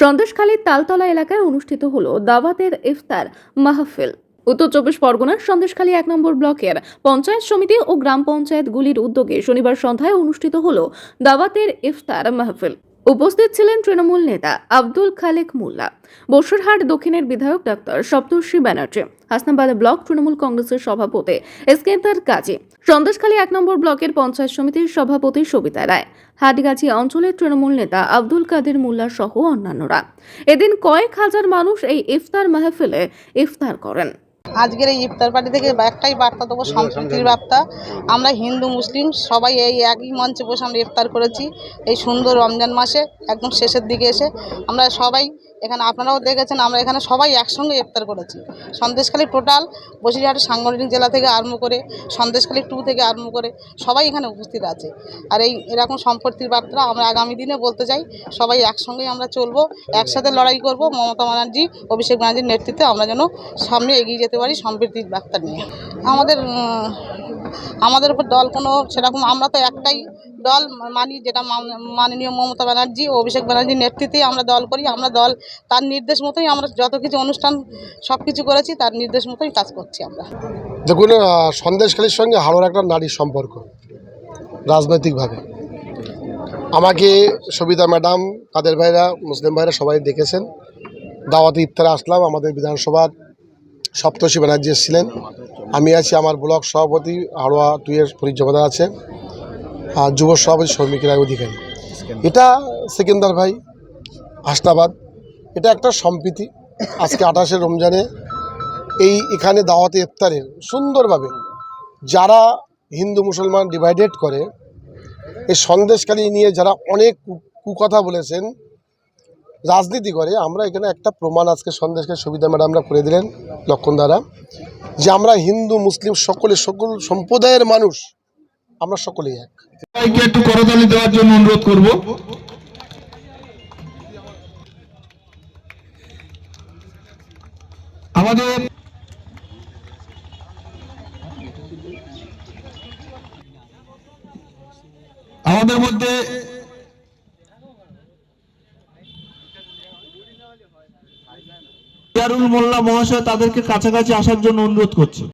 সন্দেশখালীর তালতলা এলাকায় অনুষ্ঠিত হল দাওয়াতের ইফতার মাহফিল। উত্তর চব্বিশ পরগনার সন্দেশখালী এক নম্বর ব্লকের পঞ্চায়েত সমিতি ও গ্রাম পঞ্চায়েতগুলির উদ্যোগে শনিবার সন্ধ্যায় অনুষ্ঠিত হল দাওয়াতের ইফতার মাহফিল। উপস্থিত ছিলেন তৃণমূল নেতা আব্দুল খালেক মোল্লা, বসুরহাট দক্ষিণের বিধায়ক ডাক্তার সপ্তর্ষি ব্যানার্জি, হাসনাবাদ ব্লক তৃণমূল কংগ্রেসের সভাপতি এসকেন্দার কাজী, সন্দেশখালী এক নম্বর ব্লকের পঞ্চায়েত সমিতির সভাপতি সবিতা রায়, হাটগাছি অঞ্চলের তৃণমূল নেতা আব্দুল কাদের মোল্লা সহ অন্যান্যরা। এদিন কয়েক হাজার মানুষ এই ইফতার মাহফিলে ইফতার করেন। আজকের এই ইফতার পার্টি থেকে একটাই বার্তা দেবো সম্প্রীতির বার্তা। আমরা হিন্দু, মুসলিম, সবাই এই একই মঞ্চে বসে আমরা ইফতার করেছি। এই সুন্দর রমজান মাসে একদম শেষের দিকে এসে আমরা সবাই এখানে, আপনারাও দেখেছেন, আমরা এখানে সবাই একসঙ্গে ইফতার করেছি। সন্দেশখালী টোটাল বসিরহাট সাংগঠনিক জেলা থেকে আরম্ভ করে সন্দেশখালী টু থেকে আরম্ভ করে সবাই এখানে উপস্থিত আছে। আর এই এরকম সম্পত্তির বার্তা আমরা আগামী দিনে বলতে চাই, সবাই একসঙ্গেই আমরা চলবো, একসাথে লড়াই করব। মমতা ব্যানার্জি, অভিষেক ব্যানার্জির নেতৃত্বে আমরা যেন সামনে এগিয়ে যেতে পারি সম্প্রীতির বার্তা নিয়ে আমাদের আমাদের উপর দল কোনো সেরকম, আমরা তো একটাই দল মানি যেটা মাননীয় মমতা ব্যানার্জি ও অভিষেক ব্যানার্জির নেতৃত্বেই আমরা দল করি। আমরা দল, তার নির্দেশ মতোই আমরা যত কিছু অনুষ্ঠান, সব কিছু করেছি, তার নির্দেশ মতোই কাজ করছি আমরা। দেখুন সন্দেশখালীর সঙ্গে হাওড়ার একটা নারীর সম্পর্ক, রাজনৈতিকভাবে। আমাকে সবিতা ম্যাডাম কাদের ভাইরা, মুসলিম ভাইরা সবাই দেখেছেন। দাওয়াতে ইফতারে আসলাম আমাদের বিধানসভার সপ্তর্ষি ব্যানার্জি এসেছিলেন। আমি আছি আমার ব্লক সভাপতি হাওড়া টুয়ের ফরিদ আছে, আর যুব সভাপতি শর্মিক রায় অধিকারী। এটা সেকেন্দার ভাই হাসনাবাদ এটা একটা সম্প্রীতি। আজকে আঠাশে রমজানে এই এখানে দাওয়াতে ইফতারের সুন্দরভাবে যারা হিন্দু মুসলমান ডিভাইডেড করে, এই সন্দেশকালী নিয়ে যারা অনেক কুকথা বলেছেন রাজনীতি করে, আমরা এখানে একটা প্রমাণ আজকে সন্দেশকালী সুবিধা ম্যাডামরা করে দিলেন লক্ষণ দ্বারা যে আমরা হিন্দু, মুসলিম সকলে, সকল সম্প্রদায়ের মানুষ, আমরা সকলেই এক। একটু করতালি দেওয়ার জন্য অনুরোধ করব। আমাদের আমাদের মধ্যে ইয়ারুল মোল্লা মহাশয় তাদেরকে কাছাকাছি আসার জন্য অনুরোধ করছি।